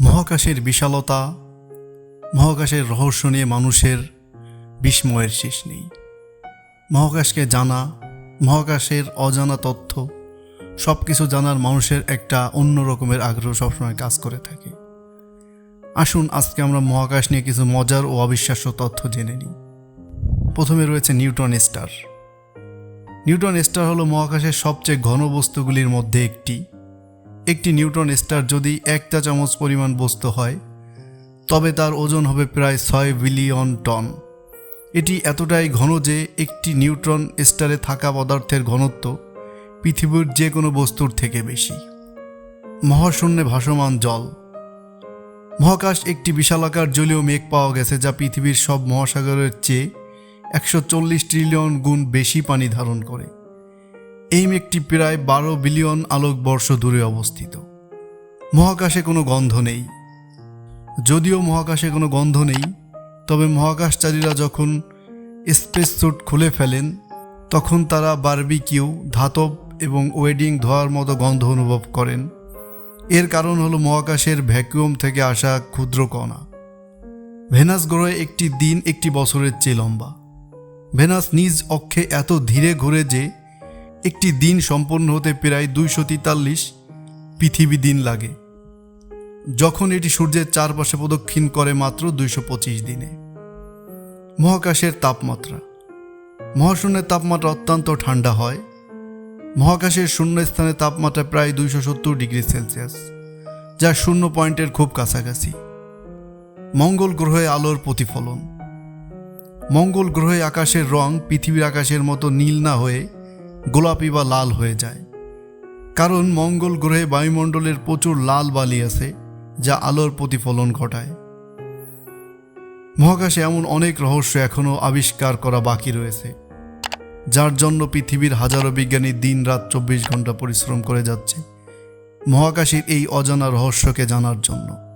মহাকাশের বিশালতা, মহাকাশের রহস্য নিয়ে মানুষের বিস্ময়ের শেষ নেই। মহাকাশকে জানা, মহাকাশের অজানা তথ্য সব কিছু জানার মানুষের একটা অন্য রকমের আগ্রহ সবসময় কাজ করে থাকে। আসুন, আজকে আমরা মহাকাশ নিয়ে কিছু মজার ও অবিশ্বাস্য তথ্য জেনে নিই। প্রথমে রয়েছে নিউটন স্টার। নিউটন স্টার হলো মহাকাশের সবচেয়ে ঘন বস্তুগুলির মধ্যে একটি। একটি নিউটন স্টার যদি এক চা চামচ পরিমাণ বস্তু হয়, তবে তার ওজন হবে প্রায় ছয় বিলিয়ন টন। এটি এতটাই ঘন যে একটি নিউট্রন স্টারে থাকা পদার্থের ঘনত্ব পৃথিবীর যে কোনো বস্তুর থেকে বেশি। মহাশূন্যে ভাসমান জল। মহাকাশ একটি বিশালাকার জলীয় মেঘ পাওয়া গেছে যা পৃথিবীর সব মহাসাগরের চেয়ে একশো চল্লিশ ট্রিলিয়ন গুণ বেশি পানি ধারণ করে। এই মেঘটি প্রায় বারো বিলিয়ন আলোকবর্ষ দূরে অবস্থিত। মহাকাশে কোনো গন্ধ নেই। যদিও মহাকাশে কোনো গন্ধ নেই, তবে মহাকাশচারীরা যখন স্পেস স্যুট খুলে ফেলেন, তখন তারা বারবিকিউ, ধাতব এবং ওয়েডিং ধোয়ার মতো গন্ধ অনুভব করেন। এর কারণ হলো মহাকাশের ভ্যাকুয়াম থেকে আসা ক্ষুদ্র কণা। ভেনাস গ্রহে একটি দিন একটি বছরের চেয়ে লম্বা। ভেনাস নিজ অক্ষে এত ধীরে ঘুরে যে একটি দিন সম্পন্ন হতে প্রায় দুইশো তেতাল্লিশ পৃথিবী দিন লাগে। যখন এটি সূর্যের চারপাশে প্রদক্ষিণ করে মাত্র দুইশো পঁচিশ দিনে। মহাকাশের তাপমাত্রা। মহাশূন্যের তাপমাত্রা অত্যন্ত ঠান্ডা হয়। মহাকাশের শূন্যস্থানের তাপমাত্রা প্রায় দুইশো সত্তর ডিগ্রি সেলসিয়াস, যা শূন্য পয়েন্টের খুব কাছাকাছি। মঙ্গল গ্রহে আলোর প্রতিফলন। মঙ্গল গ্রহে আকাশের রং পৃথিবীর আকাশের মতো নীল না হয়ে গোলাপি বা লাল হয়ে যায়। কারণ মঙ্গল গ্রহে বায়ুমণ্ডলের প্রচুর লাল বালি আছে, যা আলোর প্রতিফলন ঘটায়। মহাকাশে এমন অনেক রহস্য এখনও আবিষ্কার করা বাকি রয়েছে, যার জন্য পৃথিবীর হাজারো বিজ্ঞানী দিন রাত চব্বিশ ঘণ্টা পরিশ্রম করে যাচ্ছে মহাকাশের এই অজানা রহস্যকে জানার জন্য।